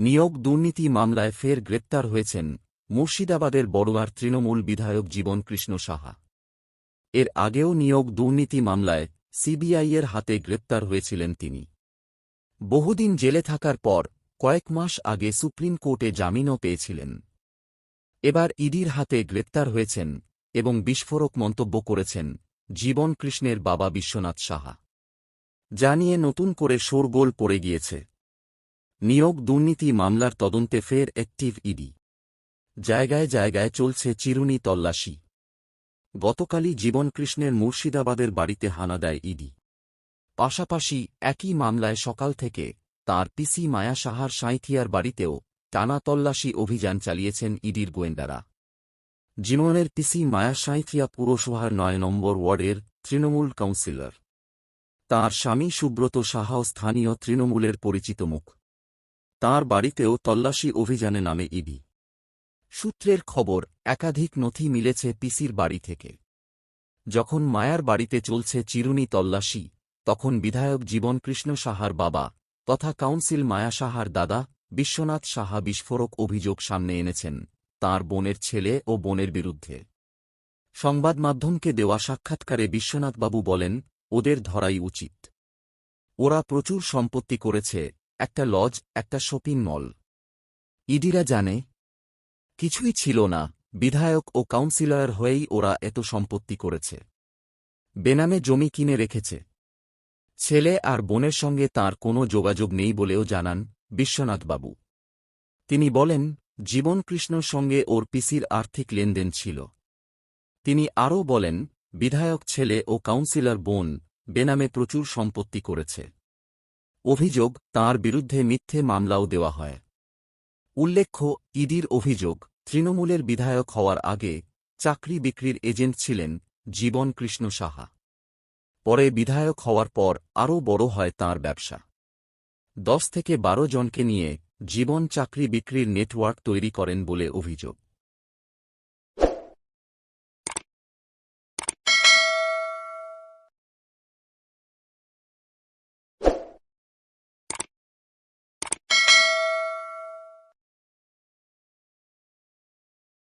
নিয়োগ দুর্নীতি মামলায় ফের গ্রেপ্তার হয়েছেন মুর্শিদাবাদের বড়ুয়ার তৃণমূল বিধায়ক জীবন কৃষ্ণ সাহা। এর আগেও নিয়োগ দুর্নীতি মামলায় সিবিআইয়ের হাতে গ্রেপ্তার হয়েছিলেন তিনি। বহুদিন জেলে থাকার পর কয়েক মাস আগে সুপ্রিম কোর্টে জামিনও পেয়েছিলেন। এবার ইডির হাতে গ্রেপ্তার হয়েছেন এবং বিস্ফোরক মন্তব্য করেছেন জীবন কৃষ্ণের বাবা বিশ্বনাথ সাহা। জানিয়ে নতুন করে শোরগোল পড়ে গিয়েছে। নিয়োগ দুর্নীতি মামলার তদন্তে ফের অ্যাক্টিভ ইডি। জায়গায় জায়গায় চলছে চিরুনি তল্লাশি। গতকালই জীবনকৃষ্ণের মুর্শিদাবাদের বাড়িতে হানা দেয় ইডি। পাশাপাশি একই মামলায় সকাল থেকে তার পিসি মায়া সাহার সাঁইথিয়ার বাড়িতেও টানা তল্লাশি অভিযান চালিয়েছেন ইডির গোয়েন্দারা। জীবনের পিসি মায়া সাঁইথিয়া পুরসভার নয় নম্বর ওয়ার্ডের তৃণমূল কাউন্সিলর। তার স্বামী সুব্রত সাহাও স্থানীয় তৃণমূলের পরিচিত মুখ। তাঁর বাড়িতেও তল্লাশি অভিযানে নামে ইডি সূত্রের খবর, একাধিক নথি মিলেছে পিসির বাড়ি থেকে। যখন মায়ার বাড়িতে চলছে চিরুনি তল্লাশি, তখন বিধায়ক জীবন কৃষ্ণ সাহার বাবা তথা কাউন্সিল মায়া সাহার দাদা বিশ্বনাথ সাহা বিস্ফোরক অভিযোগ সামনে এনেছেন তার বোনের ছেলে ও বোনের বিরুদ্ধে। সংবাদ মাধ্যমকে দেওয়া সাক্ষাৎকারে বিশ্বনাথবাবু বলেন, ওদের ধরাই উচিত। ওরা প্রচুর সম্পত্তি করেছে একটা লজ, একটা শপিং মল। ইডিরা জানে, কিছুই ছিল না, বিধায়ক ও কাউন্সিলর হয়েই ওরা এত সম্পত্তি করেছে। বেনামে জমি কিনে রেখেছে। ছেলে আর বোনের সঙ্গে তার কোনো যোগাযোগ নেই বলেও জানান বিশ্বনাথবাবু। তিনি বলেন, জীবন কৃষ্ণর সঙ্গে ওর পিসির আর্থিক লেনদেন ছিল। তিনি আরও বলেন, বিধায়ক ছেলে ও কাউন্সিলর বোন বেনামে প্রচুর সম্পত্তি করেছে। অভিযোগ, তার বিরুদ্ধে মিথ্যে মামলাও দেওয়া হয়। উল্লেখ্য, ইডির অভিযোগ, তৃণমূলের বিধায়ক হওয়ার আগে চাকরি বিক্রির এজেন্ট ছিলেন জীবন কৃষ্ণ সাহা। পরে বিধায়ক হওয়ার পর আরও বড় হয় তার ব্যবসা। দশ থেকে বারো জনকে নিয়ে জীবন চাকরি বিক্রির নেটওয়ার্ক তৈরি করেন বলে অভিযোগ।